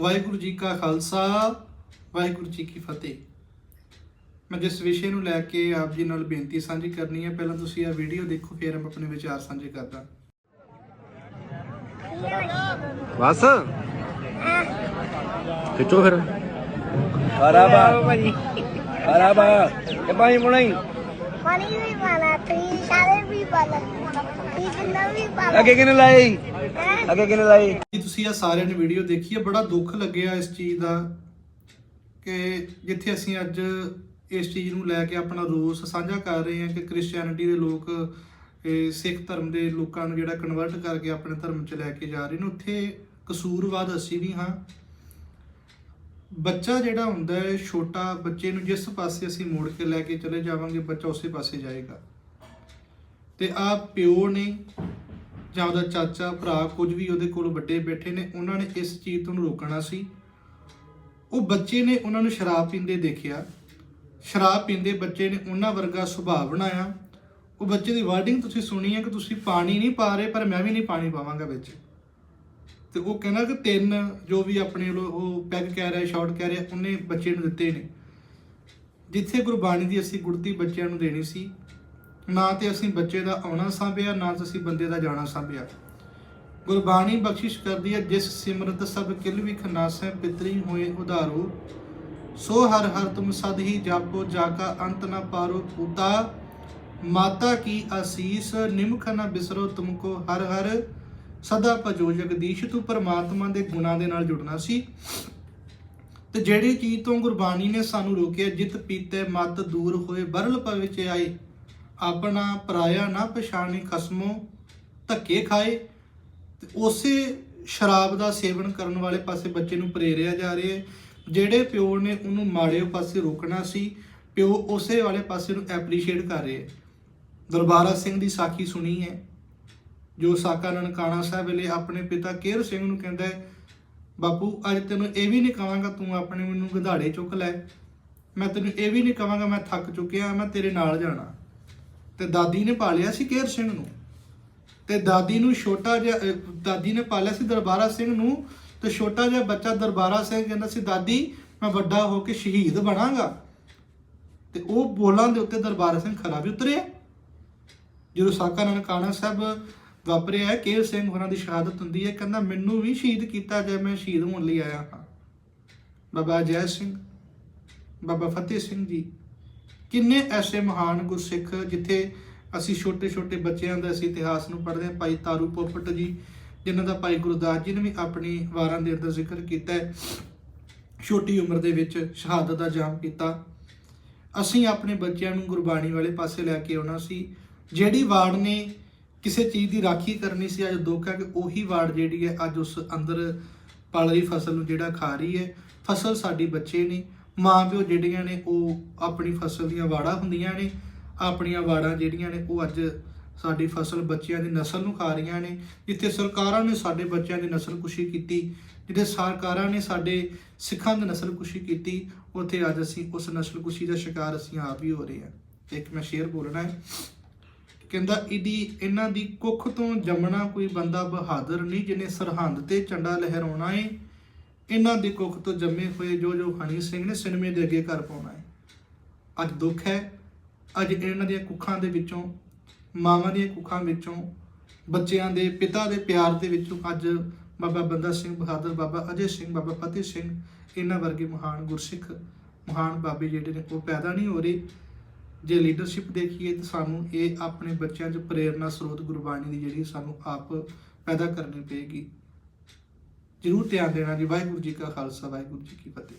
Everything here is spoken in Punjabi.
ਵਾਹਿਗੁਰੂ ਜੀ ਕਾ ਖਾਲਸਾ ਵਾਹਿਗੁਰੂ ਜੀ ਕੀ ਫਤਿਹ। ਮੈਂ ਜਿਸ ਵਿਸ਼ੇ ਨੂੰ ਲੈ ਕੇ ਆਪ ਜੀ ਨਾਲ ਬੇਨਤੀ ਸਾਂਝੀ ਕਰਨੀ ਹੈ ਪਹਿਲਾਂ ਤੁਸੀਂ ਇਹ ਵੀਡੀਓ ਦੇਖੋ ਫਿਰ ਮੈਂ ਆਪਣੇ ਵਿਚਾਰ ਸਾਂਝੇ ਕਰਦਾ। ਬਸ? ਖਿੱਚੋ ਫਿਰ। ਖਰਾਬਾ ਖਰਾਬਾ ਇਹ ਪਾਣੀ ਬਣਾਈ ਪਾਣੀ ਵੀ ਪਾਣਾ ਤੁਸੀਂ ਸਾਰੇ ਵੀ ਪਾਣਾ ਤੁਸੀਂ ਜਿੰਨਾ ਵੀ ਪਾਣਾ ਅੱਗੇ ਕਿਨੇ ਲਾਈ ਹੈ ਅੱਗੇ ਕਿਨੇ ਲਾਈ? ਤੁਸੀਂ ਇਹ ਸਾਰਿਆਂ ਨੇ ਵੀਡੀਓ ਦੇਖੀ ਹੈ ਬੜਾ ਦੁੱਖ ਲੱਗਿਆ ਇਸ ਚੀਜ਼ ਦਾ ਕਿ ਜਿੱਥੇ ਅਸੀਂ ਅੱਜ ਇਸ ਚੀਜ਼ ਨੂੰ ਲੈ ਕੇ ਆਪਣਾ ਰੋਸ ਸਾਂਝਾ ਕਰ ਰਹੇ ਹਾਂ ਕਿ ਕ੍ਰਿਸਚੀਅਨਿਟੀ ਦੇ ਲੋਕ ਸਿੱਖ ਧਰਮ ਦੇ ਲੋਕਾਂ ਨੂੰ ਜਿਹੜਾ ਕਨਵਰਟ ਕਰਕੇ ਆਪਣੇ ਧਰਮ 'ਚ ਲੈ ਕੇ ਜਾ ਰਹੇ ਨੇ, ਉੱਥੇ ਕਸੂਰਵਾਦ ਅਸੀਂ ਵੀ ਹਾਂ। ਬੱਚਾ ਜਿਹੜਾ ਹੁੰਦਾ ਹੈ, ਛੋਟਾ ਬੱਚੇ ਨੂੰ ਜਿਸ ਪਾਸੇ ਅਸੀਂ ਮੋੜ ਕੇ ਲੈ ਕੇ ਚਲੇ ਜਾਵਾਂਗੇ, ਬੱਚਾ ਉਸੇ ਪਾਸੇ ਜਾਏਗਾ। ਤੇ ਆ ਪਿਓ ਨੇ ਜਾਂ ਉਹਦਾ ਚਾਚਾ, ਭਰਾ, ਕੁਝ ਵੀ ਉਹਦੇ ਕੋਲ ਵੱਡੇ ਬੈਠੇ ਨੇ, ਉਹਨਾਂ ਨੇ ਇਸ ਚੀਜ਼ ਤੋਂ ਰੋਕਣਾ ਸੀ। ਉਹ ਬੱਚੇ ਨੇ ਉਹਨਾਂ ਨੂੰ ਸ਼ਰਾਬ ਪੀਂਦੇ ਦੇਖਿਆ। ਸ਼ਰਾਬ ਪੀਂਦੇ ਬੱਚੇ ਨੇ ਉਹਨਾਂ ਵਰਗਾ ਸੁਭਾਅ ਬਣਾਇਆ। ਉਹ ਬੱਚੇ ਦੀ ਵਰਡਿੰਗ ਤੁਸੀਂ ਸੁਣੀ ਹੈ ਕਿ ਤੁਸੀਂ ਪਾਣੀ ਨਹੀਂ ਪਾ ਰਹੇ, ਪਰ ਮੈਂ ਵੀ ਨਹੀਂ ਪਾਣੀ ਪਾਵਾਂਗਾ ਵਿੱਚ। ਤੇ ਉਹ ਕਹਿੰਦਾ ਕਿ ਤਿੰਨ ਜੋ ਵੀ ਆਪਣੇ ਵੱਲੋਂ ਉਹ ਪੈਗ ਕਹਿ ਰਿਹਾ ਸ਼ਾਰਟ ਕਹਿ ਰਿਹਾ, ਉਹਨੇ ਬੱਚੇ ਨੂੰ ਦਿੱਤੇ ਨੇ। ਜਿੱਥੇ ਗੁਰਬਾਣੀ ਦੀ ਅਸੀਂ ਗੁੜਤੀ ਬੱਚਿਆਂ ਨੂੰ ਦੇਣੀ ਸੀ ਨਾ ਤੇ ਅਸੀਂ ਬੱਚੇ ਦਾ ਆਉਣਾ ਸਾਂਭਿਆ, ਨਾ ਤੇ ਅਸੀਂ ਬੰਦੇ ਦਾ ਜਾਣਾ ਸਾਂਭਿਆ। ਗੁਰਬਾਣੀ ਬਖਸ਼ਿਸ਼ ਕਰਦੀ ਹੈ, ਜਿਸ ਸਿਮਰਤ ਸਭ ਕਿਲ ਵਿਖ ਨਾਸੈ, ਪਿਤਰੀ ਹੋਏ ਉਧਾਰੋ। ਸੋ ਹਰ ਹਰ ਤੁਮ ਸਦ ਹੀ ਜਾਪੋ ਜਾਕਾ ਅੰਤ ਨਾ ਪਾਰੋ ਪੂਤਾ। ਮਾਤਾ ਕੀ ਆਸੀਸ ਨਿਮਖ ਨਾ ਬਿਸਰੋ ਤੁਮਕੋ। ਹਰ ਹਰ ਸਦਾ ਭਜੋ ਜਗਦੀਸ਼, ਤੂੰ ਪਰਮਾਤਮਾ ਦੇ ਗੁਣਾਂ ਦੇ ਨਾਲ ਜੁੜਨਾ ਸੀ। ਤੇ ਜਿਹੜੀ ਚੀਜ਼ ਤੋਂ ਗੁਰਬਾਣੀ ਨੇ ਸਾਨੂੰ ਰੋਕਿਆ, ਜਿਤ ਪੀਤੇ, ਮਤ ਦੂਰ ਹੋਏ, ਬਰਲ ਪਵਿਚ ਆਏ। ਆਪਣਾ ਪਰਾਇਆ ਨਾ ਪਛਾਣੀ ਖਸਮੋ ਧੱਕੇ ਖਾਏ ਤੇ ਉਸੇ ਸ਼ਰਾਬ ਦਾ ਸੇਵਨ ਕਰਨ ਵਾਲੇ ਪਾਸੇ ਬੱਚੇ ਨੂੰ ਪ੍ਰੇਰਿਆ ਜਾ ਰਿਹਾ ਹੈ। ਜਿਹੜੇ ਪਿਓ ਨੇ ਉਹਨੂੰ ਮਾੜੇ ਪਾਸੇ ਰੋਕਣਾ ਸੀ, ਪਿਓ ਉਸੇ ਵਾਲੇ ਪਾਸੇ ਨੂੰ ਐਪਰੀਸ਼ੀਏਟ ਕਰ ਰਿਹਾ ਹੈ। ਦਰਬਾਰਾ ਸਿੰਘ ਦੀ ਸਾਖੀ ਸੁਣੀ ਹੈ। ਜੋ ਸਾਕਾ ਨਨਕਾਣਾ ਸਾਹਿਬ ਵੇਲੇ ਆਪਣੇ ਪਿਤਾ ਕੇਰ ਸਿੰਘ ਨੂੰ ਕਹਿੰਦਾ ਹੈ, ਬਾਪੂ, ਅੱਜ ਤੈਨੂੰ ਇਹ ਵੀ ਨਹੀਂ ਕਹਾਂਗਾ ਤੂੰ ਆਪਣੇ ਮੈਨੂੰ ਗਧਾੜੇ ਚੁੱਕ ਲੈ। ਮੈਂ ਤੈਨੂੰ ਇਹ ਵੀ ਨਹੀਂ ਕਹਾਂਗਾ ਮੈਂ ਥੱਕ ਚੁੱਕਿਆ, ਮੈਂ ਤੇਰੇ ਨਾਲ ਜਾਣਾ। ਤੇ ਦਾਦੀ ਨੇ ਪਾਲਿਆ ਸੀ ਕੇਰ ਸਿੰਘ ਨੂੰ। ਤੇ ਦਾਦੀ ਨੂੰ ਛੋਟਾ ਜਿਹਾ ਦਾਦੀ ਨੇ ਪਾਲਿਆ ਸੀ ਦਰਬਾਰਾ ਸਿੰਘ ਨੂੰ, ਤੇ ਛੋਟਾ ਜਿਹਾ ਬੱਚਾ ਦਰਬਾਰਾ ਸਿੰਘ ਕਹਿੰਦਾ ਸੀ, ਦਾਦੀ, ਮੈਂ ਵੱਡਾ ਹੋ ਕੇ ਸ਼ਹੀਦ ਬਣਾਂਗਾ। ਤੇ ਉਹ ਬੋਲਾਂ ਦੇ ਉੱਤੇ ਦਰਬਾਰਾ ਸਿੰਘ ਖਰਾ ਵੀ ਉਤਰਿਆ। ਜਦੋਂ ਸਾਕਾ ਨਨਕਾਣਾ ਸਾਹਿਬ ਵਾਪਰਿਆ ਹੈ ਕੇਰ ਸਿੰਘ ਹੋਰਾਂ ਦੀ ਸ਼ਹਾਦਤ ਹੁੰਦੀ ਹੈ, ਕਹਿੰਦਾ, ਮੈਨੂੰ ਵੀ ਸ਼ਹੀਦ ਕੀਤਾ ਜਾਏ, ਮੈਂ ਸ਼ਹੀਦ ਹੋਣ ਲਈ ਆਇਆ ਹਾਂ। ਬਾਬਾ ਜੈ ਸਿੰਘ, ਬਾਬਾ ਫਤਿਹ ਸਿੰਘ ਜੀ ਕਿੰਨੇ ਐਸੇ ਮਹਾਨ ਗੁਰਸਿੱਖ ਜਿੱਥੇ ਅਸੀਂ ਛੋਟੇ ਛੋਟੇ ਬੱਚਿਆਂ ਦਾ ਅਸੀਂ ਇਤਿਹਾਸ ਨੂੰ ਪੜ੍ਹਦੇ ਹਾਂ। ਭਾਈ ਤਾਰੂ ਪੋਪਟ ਜੀ, ਜਿਨ੍ਹਾਂ ਦਾ ਭਾਈ ਗੁਰਦਾਸ ਜੀ ਨੇ ਵੀ ਆਪਣੀ ਵਾਰਾਂ ਦੇ ਅੰਦਰ ਜ਼ਿਕਰ ਕੀਤਾ ਹੈ। ਛੋਟੀ ਉਮਰ ਦੇ ਵਿੱਚ ਸ਼ਹਾਦਤ ਦਾ ਜਾਮ ਕੀਤਾ। ਅਸੀਂ ਆਪਣੇ ਬੱਚਿਆਂ ਨੂੰ ਗੁਰਬਾਣੀ ਵਾਲੇ ਪਾਸੇ ਲੈ ਕੇ ਆਉਣਾ ਸੀ। ਜਿਹੜੀ ਵਾੜ ਨੇ ਕਿਸੇ ਚੀਜ਼ ਦੀ ਰਾਖੀ ਕਰਨੀ ਸੀ, ਅੱਜ ਦੁੱਖ ਹੈ ਕਿ ਉਹੀ ਵਾੜ ਜਿਹੜੀ ਹੈ, ਅੱਜ ਉਸ ਅੰਦਰ ਪਲ ਰਹੀ ਫਸਲ ਨੂੰ ਜਿਹੜਾ ਖਾ ਰਹੀ ਹੈ। ਫਸਲ ਸਾਡੀ ਬੱਚੇ ਨੇ ਮਾਂ ਪਿਓ ਜਿਹੜੀਆਂ ਨੇ ਉਹ ਆਪਣੀ ਫਸਲ ਦੀਆਂ ਵਾੜਾਂ ਹੁੰਦੀਆਂ ਨੇ, ਆਪਣੀਆਂ ਵਾੜਾਂ ਜਿਹੜੀਆਂ ਨੇ ਉਹ ਅੱਜ ਸਾਡੀ ਫਸਲ ਬੱਚਿਆਂ ਦੀ ਨਸਲ ਨੂੰ ਖਾ ਰਹੀਆਂ ਨੇ, ਜਿੱਥੇ ਸਰਕਾਰਾਂ ਨੇ ਸਾਡੇ ਬੱਚਿਆਂ ਦੀ ਨਸਲਕੁਸ਼ੀ ਕੀਤੀ, ਜਿੱਥੇ ਸਰਕਾਰਾਂ ਨੇ ਸਾਡੇ ਸਿੱਖਾਂ ਦੀ ਨਸਲਕੁਸ਼ੀ ਕੀਤੀ, ਉੱਥੇ ਅੱਜ ਅਸੀਂ ਉਸ ਨਸਲਕੁਸ਼ੀ ਦਾ ਸ਼ਿਕਾਰ ਅਸੀਂ ਆਪ ਹੀ ਹੋ ਰਹੇ ਹਾਂ। ਇੱਕ ਮੈਂ ਸ਼ੇਰ ਬੋਲਣਾ ਹੈ। ਕਹਿੰਦਾ, ਇਹਦੀ, ਇਹਨਾਂ ਦੀ ਕੁੱਖ ਤੋਂ ਜੰਮਣਾ ਕੋਈ ਬੰਦਾ ਬਹਾਦਰ ਨਹੀਂ, ਜਿਹਨੇ ਸਰਹੰਦ ਤੇ ਝੰਡਾ ਲਹਿਰਾਉਣਾ ਏ ਇਹਨਾਂ ਦੀ ਕੁੱਖ ਤੋਂ ਜੰਮੇ ਹੋਏ ਜੋ ਜੋ ਹਣੀ ਸਿੰਘ ਨੇ ਸਿਨੇਮੇ ਦੇ ਅੱਗੇ ਘਰ ਪਾਉਣਾ ਹੈ। ਅੱਜ ਦੁੱਖ ਹੈ। ਅੱਜ ਇਹਨਾਂ ਦੀਆਂ ਕੁੱਖਾਂ ਦੇ ਵਿੱਚੋਂ, ਮਾਵਾਂ ਦੀਆਂ ਕੁੱਖਾਂ ਵਿੱਚੋਂ, ਬੱਚਿਆਂ ਦੇ, ਪਿਤਾ ਦੇ ਪਿਆਰ ਦੇ ਵਿੱਚੋਂ ਅੱਜ ਬਾਬਾ ਬੰਦਾ ਸਿੰਘ ਬਹਾਦਰ, ਬਾਬਾ ਅਜੇ ਸਿੰਘ, ਬਾਬਾ ਫਤਿਹ ਸਿੰਘ, ਇਹਨਾਂ ਵਰਗੇ ਮਹਾਨ ਗੁਰਸਿੱਖ, ਮਹਾਨ ਬਾਬੇ ਜਿਹੜੇ ਨੇ, ਉਹ ਪੈਦਾ ਨਹੀਂ ਹੋ ਰਹੇ। ਜੇ ਲੀਡਰਸ਼ਿਪ ਦੇਖੀਏ ਤਾਂ ਸਾਨੂੰ ਇਹ ਆਪਣੇ ਬੱਚਿਆਂ 'ਚ ਪ੍ਰੇਰਨਾ ਸਰੋਤ ਗੁਰਬਾਣੀ ਦੀ ਜਿਹੜੀ ਸਾਨੂੰ ਆਪ ਪੈਦਾ ਕਰਨੀ ਪਏਗੀ। ਜ਼ਰੂਰ ਧਿਆਨ ਦੇਣਾ ਜੀ ਵਾਹਿਗੁਰੂ ਜੀ ਕਾ ਖਾਲਸਾ ਵਾਹਿਗੁਰੂ ਜੀ ਕੀ ਫਤਿਹ।